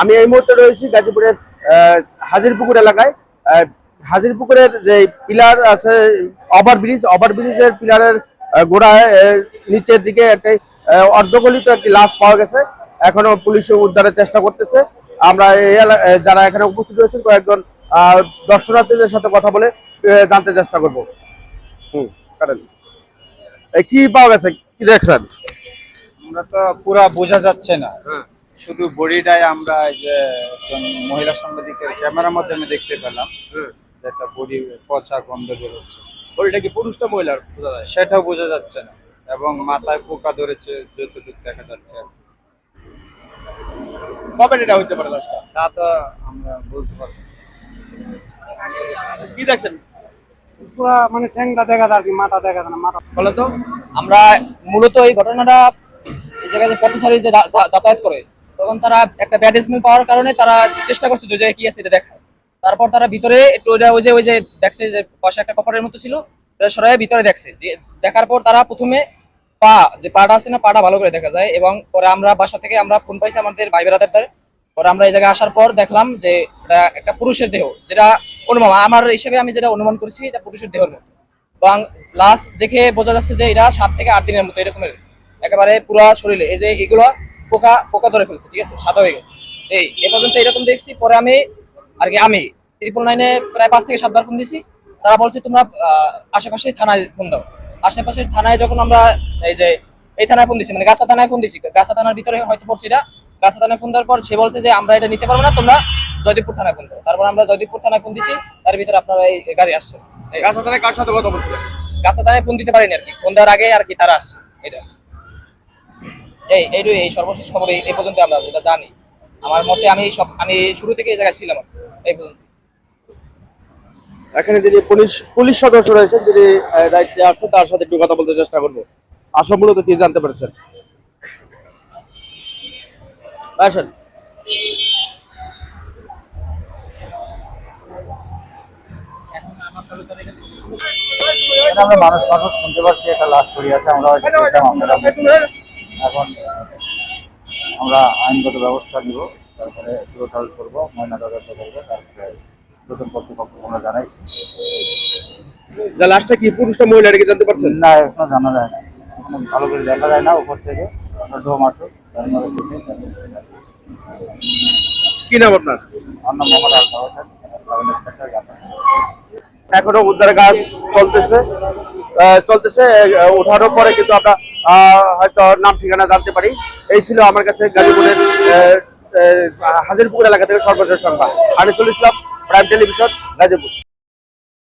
আমি এই মুহূর্তে রয়েছি গাজীপুরের হাজিরপুকুর এলাকায়। হাজিরপুকুরের যে পিলার আছে ওভার ব্রিজ ওভার ব্রিজের পিলারের গোড়ায় নিচের দিকে একটি অর্ধগলিত একটি লাশ পাওয়া গেছে। এখনও পুলিশ উদ্ধারের চেষ্টা করতেছে। আমরা এই যারা এখানে উপস্থিত রয়েছেন কয়েকজন দর্শনার্থীদের সাথে কথা বলে জানতে চেষ্টা করব। হুম কি পাওয়া গেছে? কি দেখছেন? আমরা তো পুরা বোঝা যাচ্ছে না। শুধু বডিটাই আমরা এই যে একজন মহিলা সাংবাদিকের ক্যামেরার মাধ্যমে দেখতে পেলাম একটা বডি পচা গন্ধ বেরোচ্ছে ওইটা কি পুরুষটা মহিলার বোঝা যায়? সেটাও বোঝা যাচ্ছে না। এবং মাথায় পোকা ধরেছে যতটুকু দেখা যাচ্ছে। কবে এটা হইতে পারে লাশটা তা তো আমরা বলতে পারব কি দেখছেন? পুরা মানে ঠ্যাংটা দেখা যায় আর কি মাথা দেখা যায় না মাথা। বলেন তো। আমরা মূলত এই ঘটনাটা এই জায়গায় যে পথচারী যে যা- যা- যাতায়াত করে তখন তারা একটা ব্যাড স্মেল পাওয়ার কারণে তারা চেষ্টা করছে যে কি আছে এটা দেখায় তারপর তারা ভিতরে একটু ওই যে ওই যে দেখছে যে পাশে একটা কপারের মতো ছিল সরাই ভিতরে দেখছে। দেখার পর তারা প্রথমে পা, যে পাটা আছে না, পাটা ভালো করে দেখা যায় এবং পরে আমরা বাসা থেকে আমরা ফোন পাইছি আমাদের ভাই বেড়াদের দ্বারা। পরে আমরা এই জায়গায় আসার পর দেখলাম যে এটা একটা পুরুষের দেহ, যেটা অনুমান, আমার হিসেবে আমি যেটা অনুমান করছি, এটা পুরুষের দেহের মতো। এবং লাস্ট দেখে বোঝা যাচ্ছে যে এটা সাত থেকে আট দিনের মতো এরকমের। একেবারে পুরো শরীরে। এই যে এগুলো পোকা পোকা ধরে ফেলছে ঠিক আছে? সাদা হয়ে গেছে। এই এ পর্যন্ত এরকম দেখছি পরে আমি আর কি আমি ট্রিপল নাইনে প্রায় পাঁচ থেকে সাতবার ফোন দিছি। তারা বলছে তোমরা আশেপাশে থানায় ফোন দাও। আশেপাশের থানায় যখন আমরা এই যে এই থানায় ফোন দিছি মানে গাছা থানায় ফোন দিছি গাছা থানার ভিতরে হয়তো পড়ছি না। গাছা থানায় ফোন দেওয়ার পর সে বলছে যে আমরা এটা নিতে পারব না তোমরা জয়দীপুর থানায় ফোন দাও। তারপর আমরা জয়দীপুর থানায় ফোন দিছি তার ভিতরে আপনারা এই গাড়ি আসছে। গাছ হাতে কার সাথে কথা বলছিলেন? গাছা থানায় ফোন দিতে পারিনি আর কি ফোন দেওয়ার আগে আর কি তারা আসছে এটা। এই এইটুই এই সর্বশেষ খবর এই পর্যন্ত আমরা যেটা জানি। আমার মতে আমি সব আমি শুরু থেকে এই জায়গায় ছিলাম এই পর্যন্ত। এখানে যিনি পুলিশ পুলিশ সদস্য রয়েছেন যিনি দায়িত্বে আছেন তার সাথে একটু কথা বলতে চেষ্টা করব। আসলে মূলত কি জানতে পেরেছেন? আসেন। এটা আমরা মানুষ মানুষ শুনতে পাচ্ছি একটা লাশ পড়ে আছে আমরা এখন আমরা আইনগত ব্যবস্থা নিব তারপরে সুরক্ষা করব ময়না তদন্ত করব তারপরে নতুন কর্তৃপক্ষ আমরা জানাইছি। যে লাস্টটা কি পুরুষটা মহিলা কি জানতে পারছেন? না এখনও জানা যায় না। এখনও ভালো করে দেখা যায় না উপর থেকে কি নাম আপনার? অন্য মোহাম্মদ এখনও উদ্ধার কাজ চলতেছে। চলতেছে ওঠানোর পরে কিন্তু আমরা হয়তো নাম ঠিকানা জানতে পারি। এই ছিল আমার কাছে গাজীপুরের হাজিরপুর এলাকা থেকে সর্বশেষ সংবাদ। Anisul Islam Prime Television Gazipur.